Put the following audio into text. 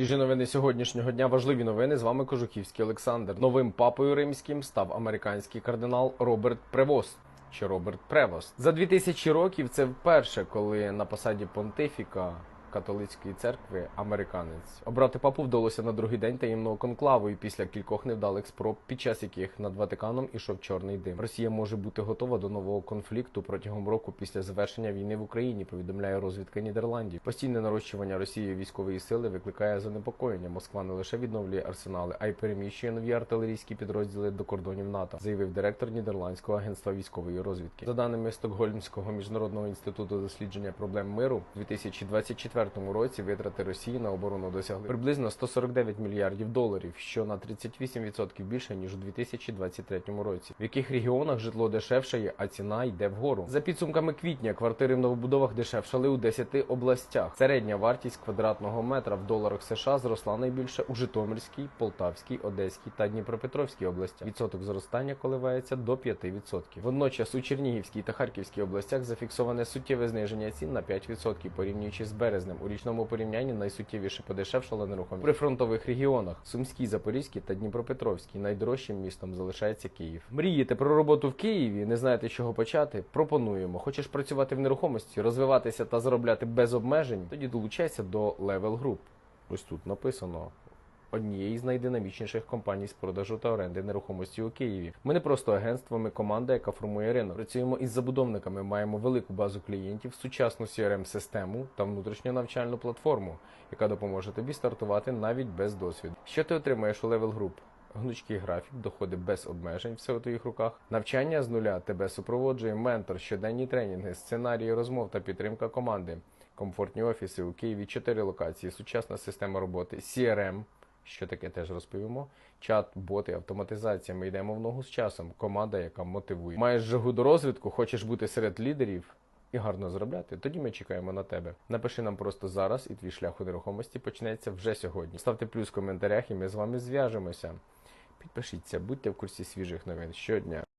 Свіжі новини сьогоднішнього дня важливі новини. З вами Кожухівський Олександр. Новим папою римським став американський кардинал Роберт Превост. Чи Роберт Превост за 2000 років це вперше, коли на посаді понтифіка католицької церкви американець обрати папу вдалося на другий день таємного конклаву і після кількох невдалих спроб, під час яких над Ватиканом ішов чорний дим. Росія може бути готова до нового конфлікту протягом року після завершення війни в Україні. Повідомляє розвідка Нідерландів. Постійне нарощування Росією військової сили викликає занепокоєння. Москва не лише відновлює арсенали, а й переміщує нові артилерійські підрозділи до кордонів НАТО, заявив директор Нідерландського агентства військової розвідки. За даними Стокгольмського міжнародного інституту дослідження проблем миру, у 2024 році витрати Росії на оборону досягли приблизно 149 мільярдів доларів, що на 38% більше ніж у 2023 році. В яких регіонах житло дешевшає, а ціна йде вгору. За підсумками квітня квартири в новобудовах дешевшали у 10 областях. Середня вартість квадратного метра в доларах США зросла найбільше у Житомирській, Полтавській, Одеській та Дніпропетровській областях. Відсоток зростання коливається до 5%. Водночас у Чернігівській та Харківській областях зафіксоване суттєве зниження цін на 5% порівнюючи з березнем. У річному порівнянні найсуттєвіше подешевшала нерухомість. При фронтових регіонах Сумській, Запорізькій та Дніпропетровській найдорожчим містом залишається Київ. Мрієте про роботу в Києві? Не знаєте, з чого почати? Пропонуємо. Хочеш працювати в нерухомості, розвиватися та заробляти без обмежень? Тоді долучайся до Level Group. Ось тут написано. Однієї з найдинамічніших компаній з продажу та оренди нерухомості у Києві. Ми не просто агентство, ми команда, яка формує ринок. Працюємо із забудовниками, маємо велику базу клієнтів, сучасну crm систему та внутрішню навчальну платформу, яка допоможе тобі стартувати навіть без досвіду. Що ти отримаєш у Level Group? Гнучкий графік, доходи без обмежень, все у твоїх руках. Навчання з нуля тебе супроводжує ментор, щоденні тренінги, сценарії розмов та підтримка команди. Комфортні офіси у Києві, 4 локації, сучасна система роботи, CRM, що таке теж розповімо. Чат, боти, автоматизація. Ми йдемо в ногу з часом. Команда, яка мотивує. Маєш жагу до розвитку, хочеш бути серед лідерів і гарно заробляти. Тоді ми чекаємо на тебе. Напиши нам просто зараз, і твій шлях у нерухомості почнеться вже сьогодні. Ставте плюс в коментарях, і ми з вами зв'яжемося. Підпишіться, будьте в курсі свіжих новин щодня.